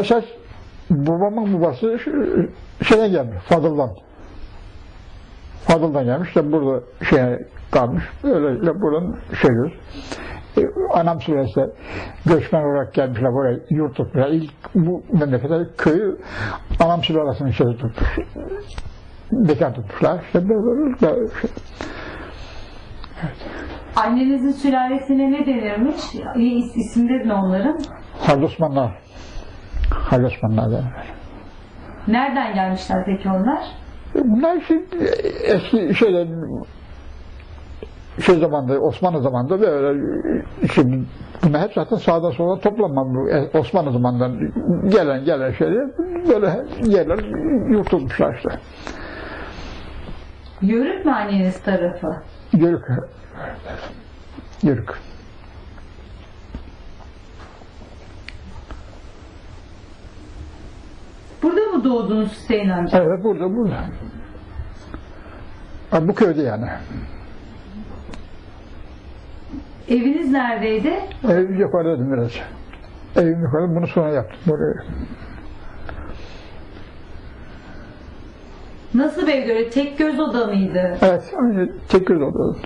Esas babamın babası ş- şeye gelmiş, Fadıl'dan. Fadıl'dan gelmiş de burada şeye kalmış. Öyle buradan şey diyoruz. E, Anam süresi göçmen olarak gelmişler buraya yurt tutmuşlar. İlk bu memlekete köyü anam sülalesinin şey tutmuş. Bekar tutmuşlar. İşte böyle, böyle şey. Annenizin sülalesine ne denirmiş? İs- İsimleri ne onların? Halil Halil Osmanlar da. Nereden gelmişler peki onlar? Bunlar işte eski şeyler şey zamanda Osmanlı zamanında böyle şimdi bunlar hep zaten sağdan sola toplanma bu e, Osmanlı zamanından gelen gelen şeyler böyle yerler yurtulmuşlar işte. Yörük mü anneniz tarafı? Yörük. Yörük. Burada mı doğdunuz Hüseyin amca? Evet burada burada. Bu köyde yani. Eviniz neredeydi? Ev yukarıdaydım biraz. Evim yukarıda bunu sonra yaptım. Buraya. Nasıl bir evdi öyle tek göz oda mıydı? Evet, aynı tekrar oldu.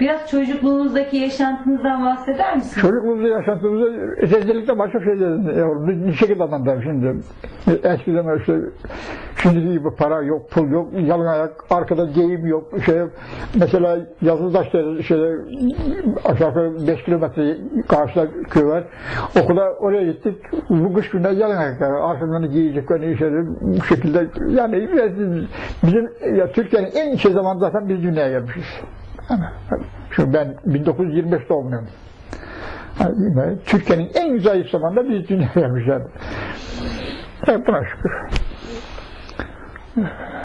Biraz çocukluğunuzdaki yaşantınızdan bahseder misiniz? Çocukluğumuzda yaşantımızda rezillikte başka şeyler yavrum. Biz bir şekilde adamlar şimdi. Eskiden işte şimdiki gibi para yok, pul yok, yalın ayak, arkada giyim yok. Şey, mesela Yazılıtaş'ta şöyle aşağı yukarı 5 kilometre karşıda köy var. Okula oraya gittik. Bu kış günler yalın ayaklar. Arkadan giyecek hani şeyler bu şekilde. Yani bizim ya Türkiye'nin en şey zaman zaten biz dünyaya gelmişiz. Şimdi ben 1925 doğumluyum. Türkiye'nin en zayıf zamanda biz dünyaya gelmişler. Evet, buna şükür.